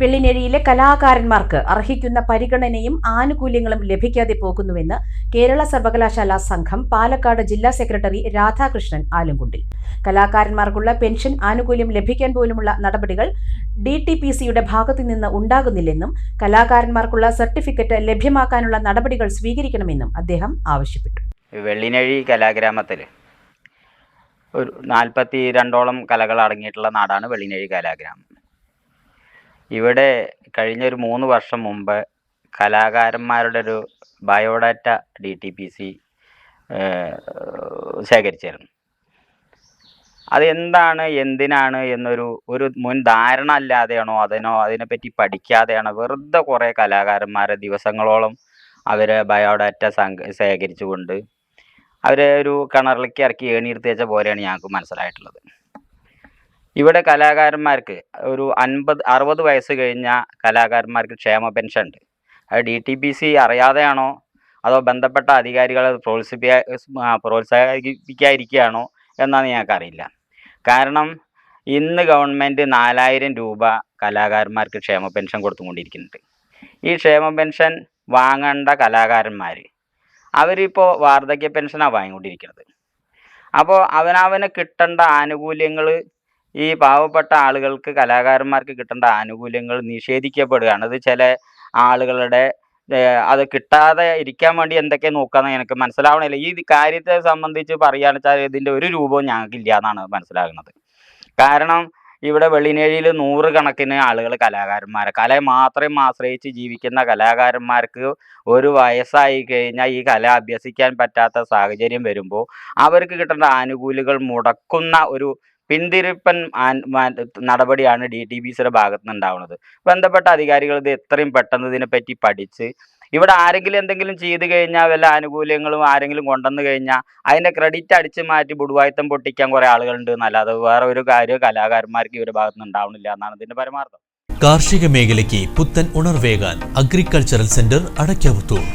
വെള്ളിനേഴിയിലെ കലാകാരന്മാർക്ക് അർഹിക്കുന്ന പരിഗണനയും ആനുകൂല്യങ്ങളും ലഭിക്കാതെ പോകുന്നുവെന്ന് കേരള സർവകലാശാല സംഘം പാലക്കാട് ജില്ലാ സെക്രട്ടറി രാധാകൃഷ്ണൻ ആലുംകുണ്ടിൽ കലാകാരന്മാർക്കുള്ള പെൻഷൻ ആനുകൂല്യം ലഭിക്കാൻ പോലുമുള്ള നടപടികൾ ഡി ടി പി സിയുടെ ഭാഗത്തു നിന്ന് ഉണ്ടാകുന്നില്ലെന്നും കലാകാരന്മാർക്കുള്ള സർട്ടിഫിക്കറ്റ് ലഭ്യമാക്കാനുള്ള നടപടികൾ സ്വീകരിക്കണമെന്നും അദ്ദേഹം ആവശ്യപ്പെട്ടു. വെള്ളിനഴി കലാഗ്രാമത്തിൽ ഒരു നാൽപ്പത്തി രണ്ടോളം കലകൾ അടങ്ങിയിട്ടുള്ള നാടാണ് വെള്ളിനഴി കലാഗ്രാമം. ഇവിടെ കഴിഞ്ഞ ഒരു മൂന്ന് വർഷം മുമ്പ് കലാകാരന്മാരുടെ ഒരു biodata D T P C ശേഖരിച്ചിരുന്നു അതെന്താണ് എന്തിനാണ് എന്നൊരു ഒരു മുൻ ധാരണ അല്ലാതെയാണോ അതിനോ അതിനെപ്പറ്റി പഠിക്കാതെയാണോ വെറുതെ കുറേ കലാകാരന്മാരെ ദിവസങ്ങളോളം അവരെ ബയോഡാറ്റ സംഘ ശേഖരിച്ചുകൊണ്ട് അവരെ ഒരു കിണറിലേക്ക് ഇറക്കി ഏണിയെടുത്ത് വെച്ച പോലെയാണ് ഞങ്ങൾക്ക് മനസ്സിലായിട്ടുള്ളത്. ഇവിടെ കലാകാരന്മാർക്ക് ഒരു അൻപത് അറുപത് വയസ്സ് കഴിഞ്ഞ കലാകാരന്മാർക്ക് ക്ഷേമ പെൻഷൻ ഉണ്ട്. അത് ഡി ടി പി സി അറിയാതെയാണോ? അതോ ബന്ധപ്പെട്ട അധികാരികൾ അത് പ്രോത്സാഹിപ്പിക്കാ പ്രോത്സാഹിപ്പിക്കാതിരിക്കുകയാണോ? എന്നാണ് ഞങ്ങൾക്കറിയില്ല കാരണം ഇന്ന് ഗവൺമെന്റ് നാലായിരം രൂപ കലാകാരന്മാർക്ക് ക്ഷേമ പെൻഷൻ കൊടുത്തുകൊണ്ടിരിക്കുന്നുണ്ട്. ഈ ക്ഷേമ പെൻഷൻ വാങ്ങേണ്ട കലാകാരന്മാർ അവരിപ്പോൾ വാർദ്ധക്യ പെൻഷനാണ് വാങ്ങിക്കൊണ്ടിരിക്കുന്നത്. അപ്പോൾ അവനവന് കിട്ടേണ്ട ആനുകൂല്യങ്ങൾ ഈ പാവപ്പെട്ട ആളുകൾക്ക് കലാകാരന്മാർക്ക് കിട്ടേണ്ട ആനുകൂല്യങ്ങൾ നിഷേധിക്കപ്പെടുകയാണ്. അത് ചില ആളുകളുടെ അത് കിട്ടാതെ ഇരിക്കാൻ വേണ്ടി എന്തൊക്കെ നോക്കാന്ന് എനിക്ക് മനസ്സിലാവണില്ല. ഈ കാര്യത്തെ സംബന്ധിച്ച് പറയുകയാണെന്ന് വെച്ചാൽ ഇതിന്റെ ഒരു രൂപവും ഞങ്ങൾക്കില്ല എന്നാണ് മനസ്സിലാകുന്നത്. കാരണം ഇവിടെ വെള്ളിനേഴിയിൽ നൂറുകണക്കിന് ആളുകൾ കലാകാരന്മാരെ. കലയെ മാത്രം ആശ്രയിച്ച് ജീവിക്കുന്ന കലാകാരന്മാർക്ക് ഒരു വയസ്സായി കഴിഞ്ഞാൽ ഈ കല അഭ്യസിക്കാൻ പറ്റാത്ത സാഹചര്യം വരുമ്പോൾ അവർക്ക് കിട്ടേണ്ട ആനുകൂല്യങ്ങൾ മുടക്കുന്ന ഒരു പിന്തിരിപ്പൻ നടപടിയാണ് ഡി ടി ബി സിയുടെ ഭാഗത്ത് നിന്ന് ഉണ്ടാവുന്നത് ബന്ധപ്പെട്ട അധികാരികൾ ഇത് എത്രയും പെട്ടെന്ന് ഇതിനെപ്പറ്റി പഠിച്ച് ഇവിടെ ആരെങ്കിലും എന്തെങ്കിലും ചെയ്തു കഴിഞ്ഞാൽ വല്ല ആനുകൂല്യങ്ങളും ആരെങ്കിലും കൊണ്ടുവന്നു കഴിഞ്ഞാൽ അതിന്റെ ക്രെഡിറ്റ് അടിച്ച് മാറ്റി ബുഡുവായത്തം പൊട്ടിക്കാൻ കുറേ ആളുകളുണ്ട് എന്നല്ലാതെ വേറെ ഒരു കാര്യം കലാകാരന്മാർക്ക് ഇവരുടെ ഭാഗത്ത് നിന്ന് എന്നാണ് ഇതിന്റെ പരമാർത്ഥം. കാർഷിക മേഖലയ്ക്ക് പുത്തൻ ഉണർവേകാൻ അഗ്രികൾച്ചറൽ സെന്റർ അടയ്ക്കാവുത്തൂർ